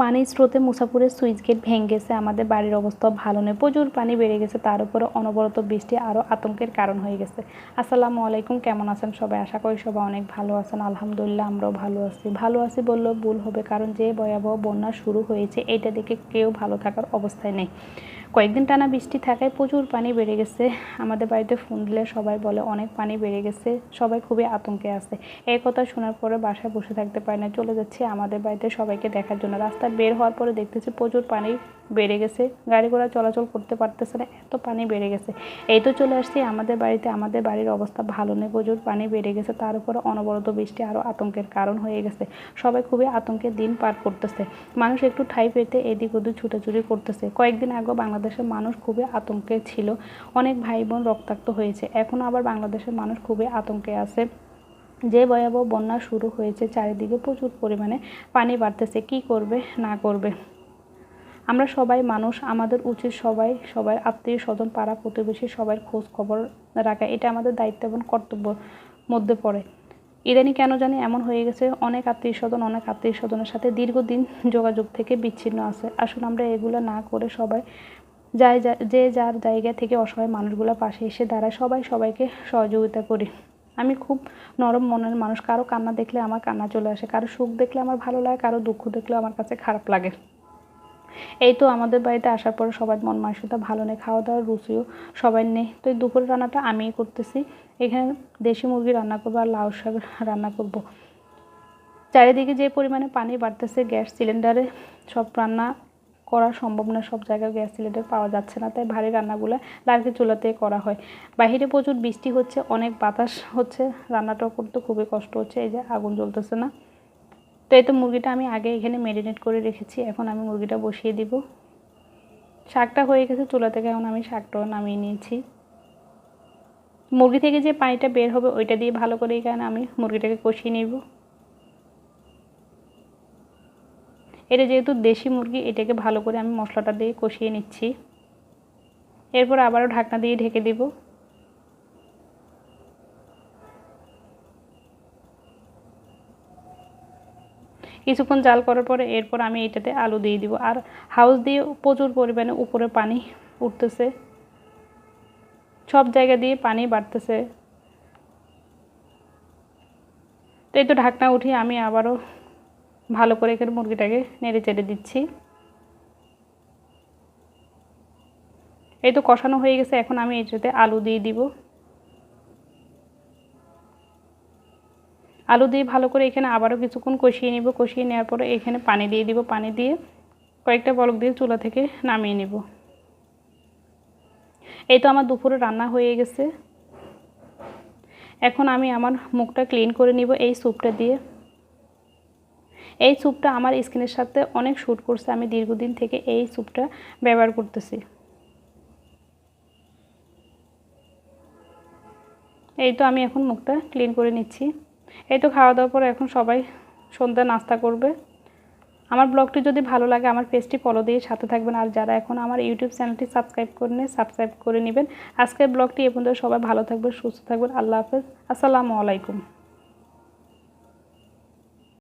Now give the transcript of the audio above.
পানির স্রোতে মুসাফুরের switch gate ভেঙে গেছে, আমাদের বাড়ির অবস্থা ভালো নেই প্রচুর পানি বেড়ে গেছে, তার উপরে অনবরত বৃষ্টি আরও আতঙ্কের কারণ হয়ে গেছে। আসসালামু আলাইকুম, কেমন আছেন সবাই? আশা করি সবাই অনেক ভালো আছেন। আলহামদুলিল্লাহ, আমরাও ভালো আছি। ভালো আছি বললেও ভুল হবে, কারণ যে ভয়াবহ বন্যা শুরু হয়েছে, এটা দেখে কেউ ভালো থাকার অবস্থায় নেই। কয়েকদিন টানা বৃষ্টি থাকায় প্রচুর পানি বেড়ে গেছে। আমাদের বাড়িতে ফোন দিলে সবাই বলে অনেক পানি বেড়ে গেছে। সবাই খুবই আতঙ্কে আছে। এই কথা শোনার পরে বাসায় বসে থাকতে পারি না। চলে যাচ্ছি আমাদের বাড়িতে সবাইকে দেখার জন্য। রাস্তা বের হওয়ার পরে দেখতেছি প্রচুর পানি বেড়ে গেছে। গাড়ি ঘোড়া চলাচল করতে পারতেছে না, এত পানি বেড়ে গেছে। এই তো চলে আসছি আমাদের বাড়িতে। আমাদের বাড়ির অবস্থা ভালো নেই প্রচুর পানি বেড়ে গেছে। তার উপরে অনবরত বৃষ্টি আরও আতঙ্কের কারণ হয়ে গেছে। সবাই খুবই আতঙ্কের দিন পার করতেছে। মানুষ একটু ঠাই পেতে এদিক ওদিক ছুটাছুটি করতেছে। কয়েকদিন আগেও বাংলাদেশের মানুষ খুবই আতঙ্কে ছিল। অনেক ভাই বোন রক্তাক্ত হয়েছে। এখন আবার বাংলাদেশের মানুষ খুবই আতঙ্কে আছে। যে ভয়াবহ বন্যা শুরু হয়েছে, চারিদিকে প্রচুর পরিমাণে পানি বাড়তেছে। কি করবে, না করবে? আমরা সবাই মানুষ, আমাদের উচিত সবাই সবাই আত্মীয় স্বজন, পাড়া প্রতিবেশী সবার খোঁজ খবর রাখা। এটা আমাদের দায়িত্ব এবং কর্তব্য মধ্যে পড়ে। ইদানি কেন জানি এমন হয়ে গেছে, অনেক আত্মীয় স্বজন, অনেক আত্মীয় স্বজনের সাথে দীর্ঘদিন যোগাযোগ থেকে বিচ্ছিন্ন আছে। আসলে আমরা এগুলো না করে সবাই যাই যে যার জায়গা থেকে অসহায় মানুষগুলো পাশে এসে দাঁড়ায়, সবাই সবাইকে সহযোগিতা করি। আমি খুব নরম মনের মানুষ, কারও কান্না দেখলে আমার কান্না চলে আসে, কারও সুখ দেখলে আমার ভালো লাগে, কারও দুঃখ দেখলে আমার কাছে খারাপ লাগে। এই তো আমাদের বাড়িতে আসার পরে সবার মন মানসিকতা ভালো নেই খাওয়া দাওয়ার রুচিও সবাই নেই। তো এই দুপুরের রান্নাটা আমিই করতেছি। এখানে দেশি মুরগি রান্না করব আর লাউ শাক রান্না করব। চারিদিকে যে পরিমাণে পানি বাড়তেছে, গ্যাস সিলিন্ডারে সব রান্না করা সম্ভব না, সব জায়গায় গ্যাস সিলিন্ডার পাওয়া যাচ্ছে না, তাই ভারী রান্নাগুলো লার্কি চুলাতে করা হয়। বাহিরে প্রচুর বৃষ্টি হচ্ছে, অনেক বাতাস হচ্ছে, রান্নাটাও করতে খুবই কষ্ট হচ্ছে, এই যে আগুন জ্বলতেছে না। তো এই তো মুরগিটা আমি আগে এখানে ম্যারিনেট করে রেখেছি, এখন আমি মুরগিটা বসিয়ে দিব। শাকটা হয়ে গেছে চুলা থেকে, এখন আমি শাকটাও নামিয়ে নিয়েছি। মুরগি থেকে যে পানিটা বের হবে ওইটা দিয়ে ভালো করে এখানে আমি মুরগিটাকে কষিয়ে নিব। এটা যেহেতু দেশি মুরগি, এটাকে ভালো করে আমি মশলাটা দিয়ে কষিয়ে নিচ্ছি। এরপর আবারও ঢাকনা দিয়ে ঢেকে দিব। কিছুক্ষণ জাল করার পরে এরপর আমি এটাতে আলু দিয়ে দিব। আর হাউস দিয়ে প্রচুর পরিমাণে উপরে পানি উঠতেছে। সব জায়গা দিয়ে পানি বাড়তেছে। তো এই তো ঢাকনা উঠিয়ে আমি আবারও ভালো করে এখানে মুরগিটাকে নেড়ে চেড়ে দিচ্ছি। এই তো কষানো হয়ে গেছে, এখন আমি এটাতে আলু দিয়ে দিব। আলু দিয়ে ভালো করে এখানে আবারও কিছুক্ষণ কষিয়ে নিব। কষিয়ে নেওয়ার পরে এখানে পানি দিয়ে দিব। পানি দিয়ে কয়েকটা বলক দিয়ে চুলা থেকে নামিয়ে নিব। এই তো আমার দুপুরে রান্না হয়ে গেছে। এখন আমি আমার মুখটা ক্লিন করে নিব এই স্যুপটা দিয়ে। এই স্যুপটা আমার স্কিনের সাথে অনেক শ্যুট করছে। আমি দীর্ঘদিন থেকে এই স্যুপটা ব্যবহার করতেছি। এই তো আমি এখন মুখটা ক্লিন করে নিচ্ছি। এই তো খাওয়া দাওয়ার পর এখন সবাই সন্ধ্যা নাস্তা করবে। আমার ব্লগটি যদি ভালো লাগে, আমার পেজটি ফলো দিয়ে সাথে থাকবেন। আর যারা এখন আমার ইউটিউব চ্যানেলটি সাবস্ক্রাইব করে নিয়ে সাবস্ক্রাইব করে নেবেন। আজকের ব্লগটি এ পর্যন্ত সবাই ভালো থাকবেন, সুস্থ থাকবেন। আল্লাহ হাফেজ। আসসালামু আলাইকুম।